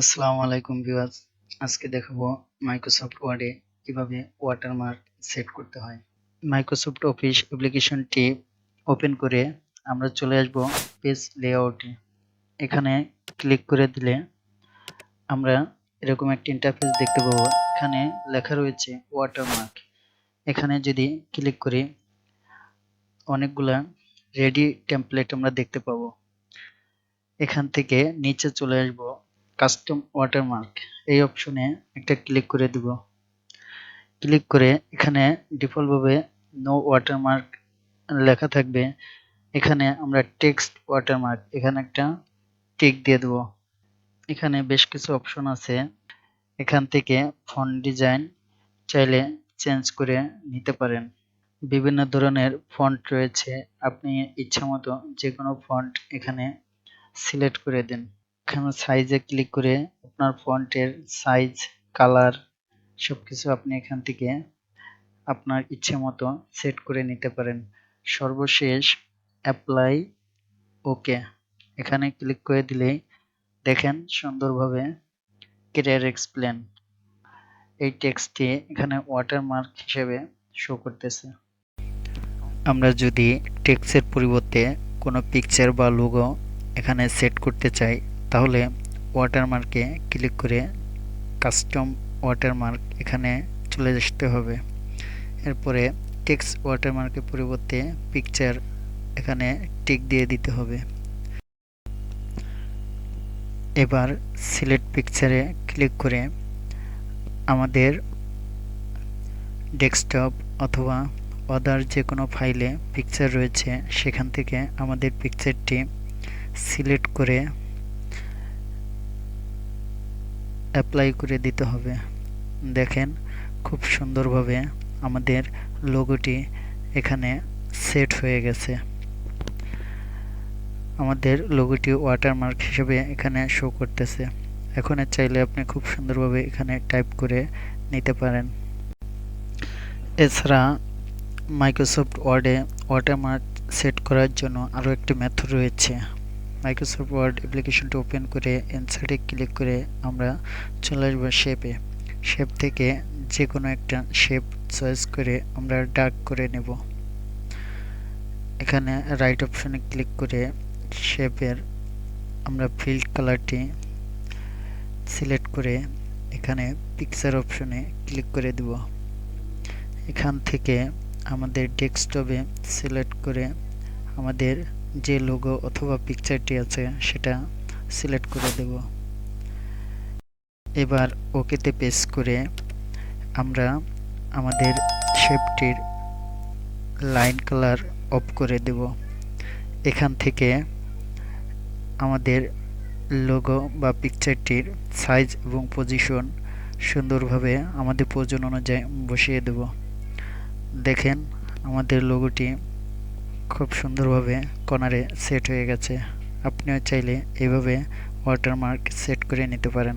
আসসালামু আলাইকুম ভিউয়ার্স। আজকে দেখাবো মাইক্রোসফট ওয়ার্ডে কীভাবে ওয়াটারমার্ক সেট করতে হয়। মাইক্রোসফট অফিস অ্যাপ্লিকেশনটি ওপেন করে আমরা চলে আসব পেজ লেআউটে এখানে ক্লিক করে দিলে আমরা এরকম একটা ইন্টারফেস দেখতে পাবো। এখানে লেখা রয়েছে ওয়াটারমার্ক এখানে যদি ক্লিক করি, অনেকগুলা রেডি টেমপ্লেট আমরা দেখতে পাবো। এখান থেকে নিচে চলে আসব কাস্টম ওয়াটারমার্ক এই অপশনে একটা ক্লিক করে দিব। ক্লিক করে এখানে ডিফল্টভাবে নো ওয়াটারমার্ক লেখা থাকবে। এখানে আমরা টেক্সট ওয়াটারমার্ক এখানে একটা টিক দিয়ে দেব। এখানে বেশ কিছু অপশন আছে। এখান থেকে ফন্ট ডিজাইন চাইলে চেঞ্জ করে নিতে পারেন। বিভিন্ন ধরনের ফন্ট রয়েছে। আপনি ইচ্ছামতো যে কোনো ফন্ট এখানে সিলেক্ট করে দিন। সাইজে ক্লিক করে আপনার ফন্টের সাইজ কালার সব কিছু আপনি এখান থেকে আপনার ইচ্ছে মতো সেট করে নিতে পারেন। সর্বশেষ অ্যাপ্লাই ওকে এখানে ক্লিক করে দিলেই দেখেন সুন্দরভাবে কেরিয়ার এক্সপ্লেন এই টেক্সটটি এখানে ওয়াটারমার্ক হিসেবে শো করতেছে। আমরা যদি টেক্সটের পরিবর্তে কোনো পিকচার বা লোগো এখানে সেট করতে চাই তাহলে ওয়াটারমার্কে ক্লিক করে কাস্টম ওয়াটারমার্ক এখানে চলে আসতে হবে। এরপরে টেক্সট ওয়াটারমার্কের পরিবর্তে পিকচার এখানে টিক দিয়ে দিতে হবে। এবার সিলেক্ট পিকচারে ক্লিক করে আমাদের ডেস্কটপ অথবা অদার যে কোনো ফাইলে পিকচার রয়েছে, সেখান থেকে আমাদের পিকচারটি সিলেক্ট করে অ্যাপ্লাই করে দিতে হবে। দেখেন খুব সুন্দরভাবে আমাদের লোগোটি এখানে সেট হয়ে গেছে। আমাদের লোগোটি ওয়াটারমার্ক হিসেবে এখানে শো করতেছে। এখন চাইলে আপনি খুব সুন্দরভাবে এখানে টাইপ করে নিতে পারেন। এছাড়া মাইক্রোসফট ওয়ার্ডে ওয়াটারমার্ক সেট করার জন্য আরও একটি মেথড রয়েছে। মাইক্রোসফট ওয়ার্ড অ্যাপ্লিকেশনটি ওপেন করে ইনসার্টে ক্লিক করে আমরা চলে আসব শেপে শেপ থেকে যে কোনো একটা শেপ চয়েস করে আমরা ডার্ক করে নেব। এখানে রাইট অপশনে ক্লিক করে শেপের আমরা ফিল্ড কালারটি সিলেক্ট করে এখানে পিকচার অপশনে ক্লিক করে দেব। এখান থেকে আমাদের ডেস্কটপে সিলেক্ট করে আমাদের যে লোগো অথবা পিকচারটি আছে, সেটা সিলেক্ট করে দেব। এবার ওকেতে পেস করে আমরা আমাদের শেপটির লাইন কালার অফ করে দেব। এখান থেকে আমাদের লোগো বা পিকচারটির সাইজ এবং পজিশন সুন্দরভাবে আমাদের প্রয়োজন অনুযায়ী বসিয়ে দেব। দেখেন, আমাদের লোগোটি খুব সুন্দরভাবে কর্নারে সেট হয়ে গেছে। আপনিও চাইলে এইভাবে ওয়াটারমার্ক সেট করে নিতে পারেন।